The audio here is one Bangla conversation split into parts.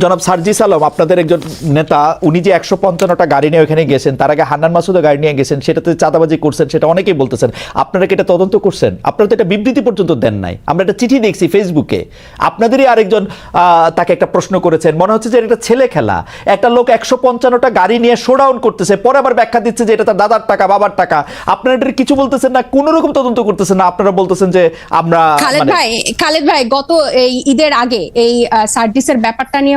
জনাব সার্জিস আলম আপনাদের একজন নেতা উনি যে একশো পঞ্চান্নটা গাড়ি নিয়ে ওখানে গেছেন তার আগে হান্নান মাসুদও গাড়ি নিয়ে গেছেন সেটাতে চাঁদাবাজি করছেন সেটা অনেকেই বলতেছেন। আপনারা কি এটা তদন্ত করছেন? আপনারা তো এটা বিবৃতি পর্যন্ত দেন নাই। আমরা একটা চিঠি দেখছি ফেসবুকে। আপনাদেরই আরেকজন তাকে একটা প্রশ্ন করেছেন। মনে হচ্ছে যে এটা একটা ছেলে খেলা। একটা লোক একশো পঞ্চান্নটা গাড়ি নিয়ে শোডাউন করতেছে পরে আবার ব্যাখ্যা দিচ্ছে যে এটা তার দাদার টাকা বাবার টাকা। আপনারা এটা কিছু বলতেছেন না? কোনো রকম তদন্ত করতেছেন না? আপনারা বলতেছেন যে আমরা খালেদ মানে- ভাই খালেদ ভাই গত এই ঈদের আগে এই সার্জিসের ব্যাপারটা নিয়ে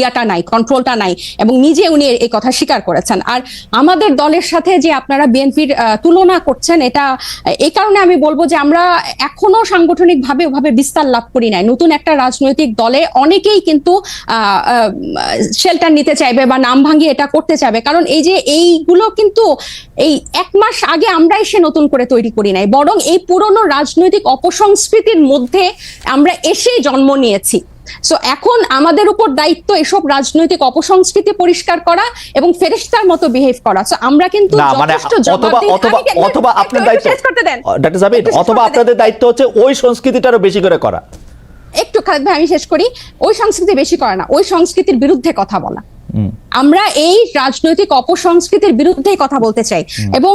ইয়াটা নাই কন্ট্রোলটা নাই এবং নিজে উনি এই কথা স্বীকার করেছেন। আর আমাদের দলের সাথে যে আপনারা বিএনপির তুলনা করছেন, এটা এই কারণে আমি বলব যে আমরা এখনও সাংগঠনিক ভাবে ওভাবে বিস্তার লাভ করি নাই। নতুন একটা রাজনৈতিক দলে অনেকেই কিন্তু শেল্টার নিতে চাইবে বা নাম ভাঙিয়ে এটা করতে চাইবে। কারণ এই যে এইগুলো কিন্তু এই এক মাস আগে আমরা এসে নতুন করে তৈরি করি নাই। বরং এই পুরনো রাজনৈতিক অপসংস্কৃতির মধ্যে আমরা এসেই জন্ম নিয়েছি। সো এখন আমাদের উপর দায়িত্ব এসব রাজনৈতিক অপসংস্কৃতি পরিষ্কার করা এবং ফেরেশতার মতো বিহেভ করা। সো আমরা কিন্তু মানে অথবা অথবা অথবা আপনার দায়িত্ব ডাক্তার জাবির অথবা আপনাদের দায়িত্ব হচ্ছে ওই সংস্কৃতিটারও বেশি করে করা। একটু খালেদ ভাই আমি শেষ করি। ওই সংস্কৃতি বেশি করে না ওই সংস্কৃতির বিরুদ্ধে কথা বলা। আমরা এই রাজনৈতিক অপসংস্কৃতির বিরুদ্ধেই কথা বলতে চাই এবং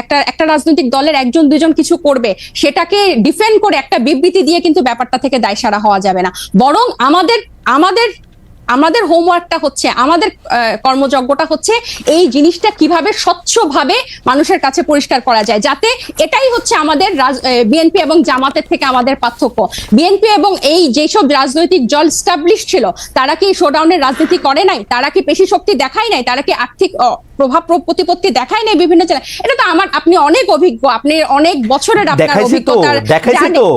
একটা একটা রাজনৈতিক দলের একজন, দুজন কিছু করবে, সেটাকে ডিফেন্ড করে একটা বিবৃতি দিয়ে কিন্তু ব্যাপারটা থেকে দায় সারা হওয়া যাবে না। বরং আমাদের আমাদের আমাদের হোমওয়ার্কটা হচ্ছে, আমাদের কর্মযজ্ঞটা হচ্ছে এই জিনিসটা কীভাবে স্বচ্ছভাবে মানুষের কাছে পরিষ্কার করা যায়, যাতে এটাই হচ্ছে আমাদের বিএনপি এবং জামাতের থেকে আমাদের পার্থক্য। বিএনপি এবং এই যেসব রাজনৈতিক দল স্টাবলিশ ছিল, তারা কি শোডাউনের রাজনীতি করে নাই? তারা কি পেশি শক্তি দেখায় নাই? তারা কি আর্থিক প্রভাব প্র- প্রতিপত্তি দেখায় নাই বিভিন্ন জেলায়। এটা তো আমার আপনি অনেক অভিজ্ঞ আপনি অনেক বছরের আপনার অভিজ্ঞতার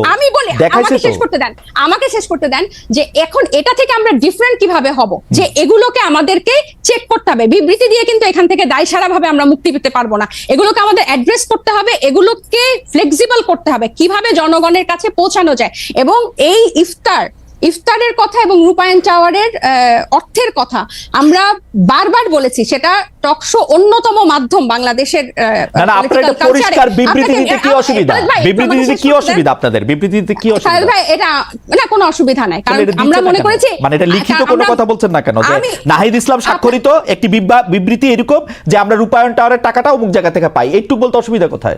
আমি বলি আমাকে শেষ করতে দেন আমাকে শেষ করতে দেন যে এখন এটা থেকে আমরা ডিফারেন্ট কীভাবে হব যে এগুলোকে আমাদেরকে চেক করতে হবে। বিবৃতি দিয়ে কিন্তু এখান থেকে দায় সারা ভাবে আমরা মুক্তি পেতে পারব না। এগুলোকে আমাদের অ্যাড্রেস করতে হবে এগুলোকে ফ্লেক্সিবল করতে হবে কীভাবে জনগণের কাছে পৌঁছানো যায়। এবং এই ইফতার ইফতারের কথা এবং রূপায়ণ টাওয়ারের অর্থের কথা আমরা বারবার বলেছি সেটা টকশো অন্যতম মাধ্যম বাংলাদেশের। পরিষ্কার বিবৃতি দিতে কি অসুবিধা? বিবৃতি দিতে কি অসুবিধা আপনাদের? বিবৃতি দিতে কি অসুবিধা? ভাই এটা না কোনো অসুবিধা নাই কারণ আমরা মনে করেছি মানে এটা লিখিত কোনো কথা বলছেন না কেন? যে নাহিদ ইসলাম স্বাক্ষরিত একটি বিবৃতি এরকম যে আমরা রূপায়ণ টাওয়ারের টাকাটা অমুক জায়গা থেকে পাই। একটু বলতে অসুবিধা কোথায়?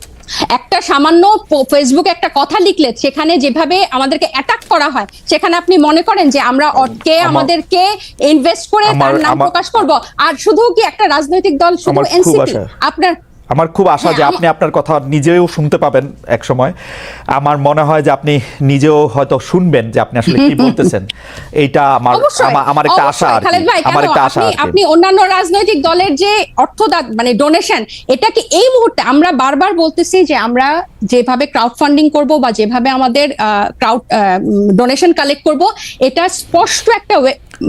একটা সামান্য ফেসবুক একটা কথা লিখলে সেখানে যেভাবে আমাদেরকে অ্যাটাক করা হয় সেখানে আপনি মনে করেন যে আমরা কে আমাদেরকে ইনভেস্ট করে তার নাম প্রকাশ করব। আর শুধু কি একটা রাজনৈতিক দল শুধু এনসিপি আপনার আমার খুব আশা হ্যাঁ, যে আপনি আপনার কথা নিজেও শুনতে পাবেন এক সময় আমার মনে হয় যে আপনি নিজেও হয়তো শুনবেন যে আপনি আসলে কি বলতেছেন। এইটা আমার আমার- একটা আশা আর আমার একটা আশা আপনি- অন্যান্য রাজনৈতিক দলের যে অর্থদাত মানে ডোনেশন এটাকে এই মুহূর্তে আমরা বারবার বলতেছি যে আমরা যেভাবে ক্রাউড ফান্ডিং করব বা যেভাবে আমাদের ক্রাউড ডোনেশন কালেক্ট করব এটা স্পষ্ট একটা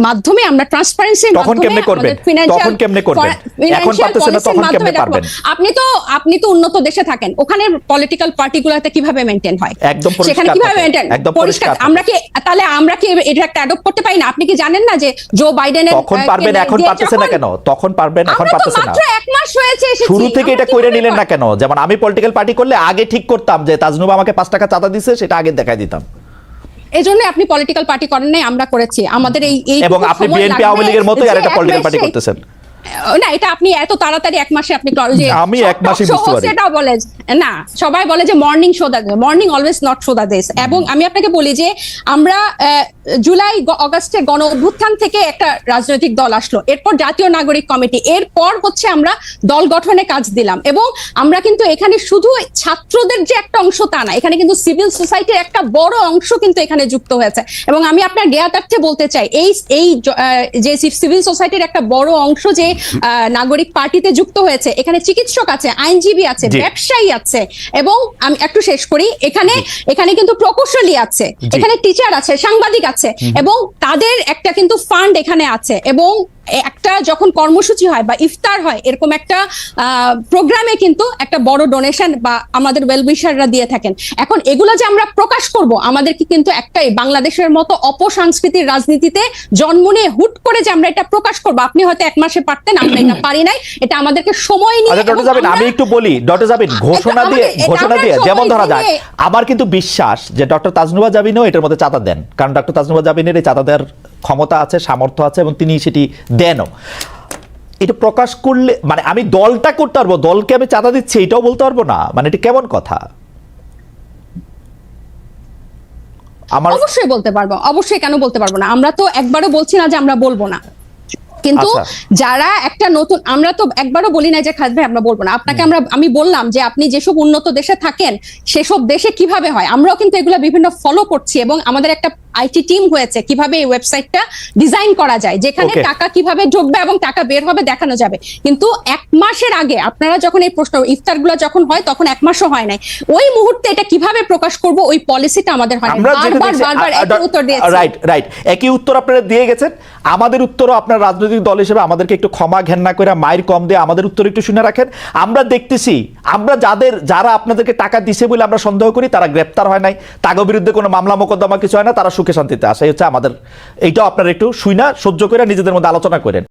মাধ্যমে আমরা ট্রান্সপারেন্সি তখন কেমনে করবেন? তখন কেমনে করবেন? এখন পারতেছেন না, তখন কেমনে পারবেন? আপনি তো আপনি তো উন্নত দেশে থাকেন ওখানে পলিটিক্যাল পার্টিগুলোতে কীভাবে মেনটেন হয়? একদম সেখানে কীভাবে। মেনটেন একদম পরিষ্কার আমরা কি তাহলে আমরা কি এটা একটা অ্যাডপ্ট করতে পারি না? আপনি কি জানেন না যে জো বাইডেনের তখন পারবেন এখন দিয়ে পারতেছে না কেন? তখন পারবেন এখন আমরা তো পারতেছে না। মাত্র এক মাস হয়েছে শুরু থেকে এটা কীভাবে নিলেন না কেন? যেমন আমি পলিটিক্যাল পার্টি করলে আগে ঠিক করতাম যে তাজনুবা আমাকে পাঁচ টাকা চাঁদা দিছে সেটা আগে দেখাই দিতাম। এজন্য আপনি পলিটিক্যাল পার্টি করেন নাই আমরা করেছি। আমাদের এই এই এবং আপনি বিএনপি আওয়ামী লীগের মতোই আর একটা পলিটিক্যাল পার্টি করতেছেন। না এটা আপনি এত তাড়াতাড়ি এক মাসে আপনি যে আমি এক show বুঝতে পারি। সেটা বলে না সবাই বলে যে morning show the morning always not show the this এবং আমি আপনাকে বলি যে আমরা জুলাই অগাস্টে গণ অভ্যুত্থান থেকে একটা রাজনৈতিক দল আসলো। এরপর জাতীয় নাগরিক কমিটি। এরপর হচ্ছে আমরা দল গঠনে কাজ দিলাম। এবং আমরা কিন্তু এখানে শুধু ছাত্রদের যে একটা অংশ তা না এখানে কিন্তু সিভিল সোসাইটির একটা বড় অংশ কিন্তু এখানে যুক্ত হয়েছে। এবং আমি আপনার জ্ঞাতার্থে বলতে চাই এই এই যে সিভিল সোসাইটির একটা বড় অংশ যে আহ, নাগরিক পার্টিতে যুক্ত হয়েছে এখানে চিকিৎসক আছে আইনজীবী আছে ব্যবসায়ী আছে এবং আমি একটু শেষ করি এখানে এখানে কিন্তু প্রকৌশলী আছে এখানে টিচার আছে সাংবাদিক আছে। এবং তাদের একটা কিন্তু ফান্ড এখানে আছে এবং একটা যখন কর্মসূচি হয় বা ইফতার হয় এরকম একটা প্রোগ্রামে কিন্তু একটা বড় ডোনেশন বা আমাদের ওয়েলউইশাররা দিয়ে থাকেন। এখন এগুলো যে আমরা প্রকাশ করব আমাদেরকে কিন্তু একটাই বাংলাদেশের মতো অপসংস্কৃতির রাজনীতিতে জন্ম নিয়ে হুট করে যে আমরা এটা প্রকাশ করব আপনি হয়তো এক মাসে পারতেন আমরা এটা পারি নাই এটা আমাদেরকে সময় নিয়ে আচ্ছা ডক্টর জাবিন আমি একটু বলি ডক্টর জাবিন ঘোষণা দিয়ে ঘোষণা দিয়ে যেমন ধরা যায় আমার কিন্তু বিশ্বাস যে ডক্টর তাজনুবা জাবিনও এটার মধ্যে চাঁদা দেন। কারণ ডক্টর তাজনুবা জাবিনের এই চাঁদা দেওয়ার ক্ষমতা আছে সামর্থ্য আছে এবং তিনি সেটি দেনও। এটা প্রকাশ করলে মানে আমি দলটা করতে পারব দলকে আমি চাঁদা দিচ্ছি এটাও বলতে পারব না? মানে এটা কেমন কথা? আমার অবশ্যই বলতে পারব অবশ্যই কেন বলতে পারব না? আমরা তো একবারও বলছি না যে আমরা বলব না। কিন্তু আচ্ছা। যারা একটা নতুন আমরা তো একবারও বলি না যে খালেদ ভাই আমরা বলব না। আপনাকে আমরা আমি বললাম যে আপনি যেসব উন্নত দেশে থাকেন সেসব দেশে কীভাবে হয়? আমরাও কিন্তু এগুলো বিভিন্ন ফলো করছি এবং আমাদের একটা আইটি টিম হয়েছে কীভাবে এই ওয়েবসাইটটা ডিজাইন করা যায় যেখানে টাকা কীভাবে ঢুকবে এবং টাকা বের হবে দেখানো যাবে। কিন্তু এক মাসের আগে আপনারা যখন এই প্রশ্ন ইফতারগুলো যখন হয় তখন এক মাসও হয় নাই। ওই মুহূর্তে এটা কীভাবে প্রকাশ করব ওই পলিসিটা আমাদের হয় বারবার বারবার একই উত্তর দিয়েছি। রাইট রাইট একই উত্তর আপনারা দিয়ে গেছেন। আমাদের উত্তরও আপনার রাজনৈতিক দল হিসেবে আমাদেরকে একটু ক্ষমা ঘেন্না করে মায়ের কম দিয়ে আমাদের উত্তর একটু শুনে রাখেন। আমরা দেখতেছি আমরা যাদের যারা আপনাদেরকে টাকা দিছে বলে আমরা সন্দেহ করি তারা গ্রেপ্তার হয় নাই। তাগো বিরুদ্ধে কোনো মামলা মোকদ্দমা কিছু হয় না তারা সুখে শান্তিতে আসে হচ্ছে আমাদের এইটাও আপনারা একটু শুই না সহ্য করে নিজেদের মধ্যে আলোচনা করেন।